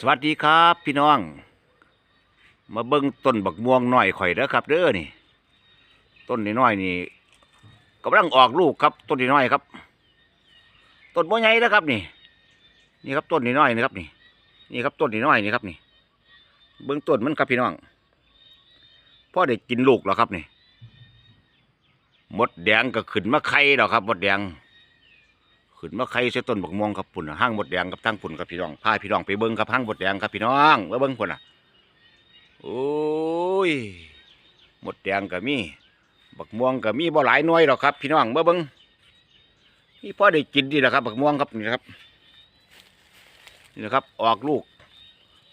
สวัสดีครับพี่น้อง มาเบิ่งต้นบักม่วงหน้อยข่อยเด้อครับ เด้อนี่ ต้นน้อยนี่กำลังออกลูกครับ ต้นน้อยครับ ต้นบ่ใหญ่นะครับนี่ นี่ครับต้นน้อยนี่ครับนี่ นี่ครับต้นน้อยนี่ครับนี่ เบิ่งต้นมันครับพี่น้องพ่อได้กินลูกแล้วครับนี่ มดแดงก็ขึ้นมาไข่แล้วครับ มดแดง ขึ้นมาไข่ใส่ต้นบักม่วงครับปุ่นห้างมดแดงกับทั้งปุ่นครับพี่น้องพาพี่น้องไปเบิ้งครับห้างมดแดงครับพี่น้องมาเบิ้งปุ่นน่ะโอ้ยมดแดงก็มีบักม่วงก็มีบ่หลายหน่วยหรอกครับ พี่น้องมาเบิ้งนี่พ่อได้กินดีแหละครับบักม่วงครับนี่ครับนี่นะครับ ออกลูก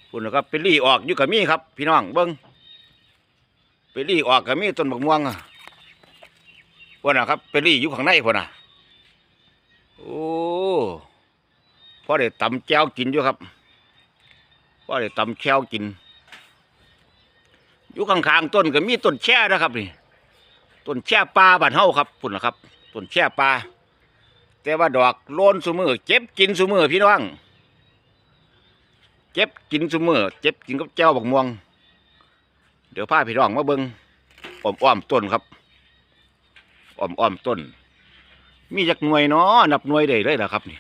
ปุ่นนะครับเป็นรี่ออกอยู่กับมีครับ พี่น้องเบิ้งเป็นรี่ออกกับมีต้นบักม่วงอะปุ่นนะครับเป็นรี่อยู่ข้างในปุ่นน่ะ โอ้พ่อได้ตำแก้วกินอยู่ครับพ่อได้ตำแก้วกิน อยู่ข้างๆต้นก็มีต้นแช่นะครับนี่ต้นแช่ปลาบ้านเฮาครับพุ่นนะครับต้นแช่ปลาแต่ว่าดอกโลนสุมือเจ็บกินสุมือพี่น้องเจ็บกินสุมือเจ็บกินกับแจ้วบักม่วง เดี๋ยวพาพี่น้องมาเบิ่งอ้อมๆต้นครับอ้อมๆต้น มีจักหน่วยเนาะนับหน่วยได้เลยล่ะครับนี่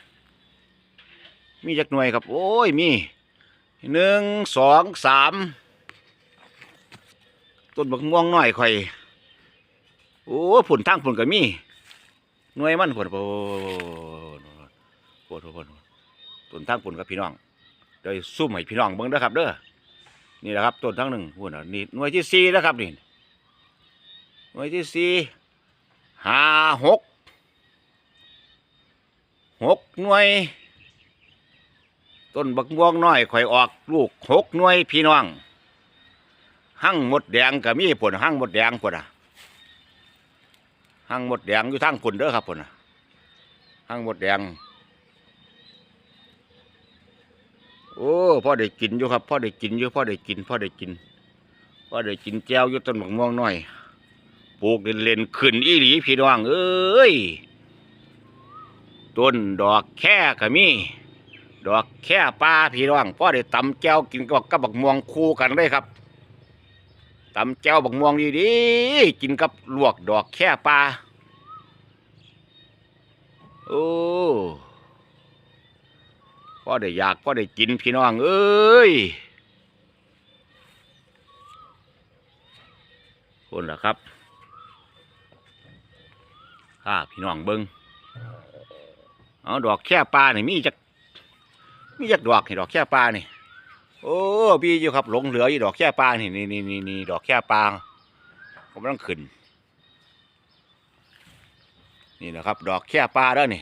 มีจักหน่วยครับ โอ้ยมีหนึ่งสองสามต้นบักม่วงน้อยข่อย โอ้ผุนทางผุนก็มีหน่วยมันผุนโอ้โหต้นทางผุนกับพี่น้องเดี๋ยซุ่มให้พี่น้องเบิ่งเด้อครับเด้อนี่แหละครับต้นทั้งหนึ่งพุ่นน่ะนี่หน่วยที่สี่นะครับนี่หน่วยที่สี่ห้าหก หกหน่วย ต้นบักม่วงน้อยข่อยออกลูกหกหน่วยพี่น้องหั่งหมดแดงก็มีผลหั่งหมดแดงผลอะหั่งหมดแดงอยู่ทางผลเด้อครับผลอะหั่งหมดแดงโอ้พ่อได้กินอยู่ครับพ่อได้กินอยู่พ่อได้กินพ่อได้กินพ่อได้กินแก้วอยู่ต้นบักม่วงน้อยปลูกเล่นๆขึ้นอีหลีพี่น้องเอ้ย ต้นดอกแค่ก็มี ดอกแค่ปลาพี่น้องพ่อได้ตำแก้วกินกับกับบักม่วงคู่กันเลยครับตำแก้วบักม่วงดีๆกินกับลวกดอกแค่ปลาโอ้พ่อได้อยากพ่อได้กินพี่น้องเอ้ยคนละครับข้าพี่น้องเบิง เอาดอกแค่ปลานี่มีจักมีจักดอกนี่ดอกแค่ปลานี่โอ้พี่อยู่ครับหลงเหลืออยู่ดอกแค่ปลานี่นี่นี่นี่นี่ดอกแค่ปลากำลังขึ้น นี่นะครับ ดอกแค่ปลาแล้วนี่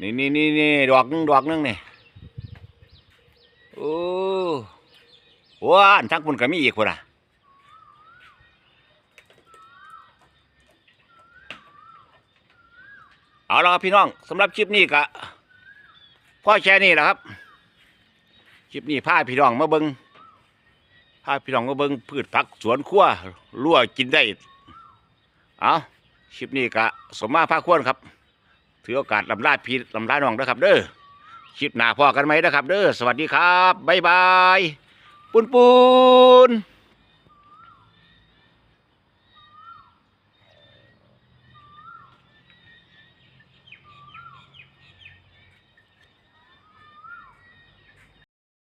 นี่นี่นี่นี่ดอกนึงดอกนึงนี่โอ้ว้านทั้งปุ่นก็มีอีกคนอะ เอาละครับพี่น้องสำหรับคลิปนี้ก็พ่อแค่นี้แหละครับคลิปนี้พาพี่น้องมาเบิงพาพี่น้องมาเบิงพืชผักสวนครัวรั่วกินได้เอาคลิปนี้ก็สมมาภาคควรครับ ถือโอกาสลำลาพี่ลำลาน้องนะครับ เด้อคลิปหน้าพ่อกันไหมนะครับ เด้อสวัสดีครับบ๊ายบายปุนปุน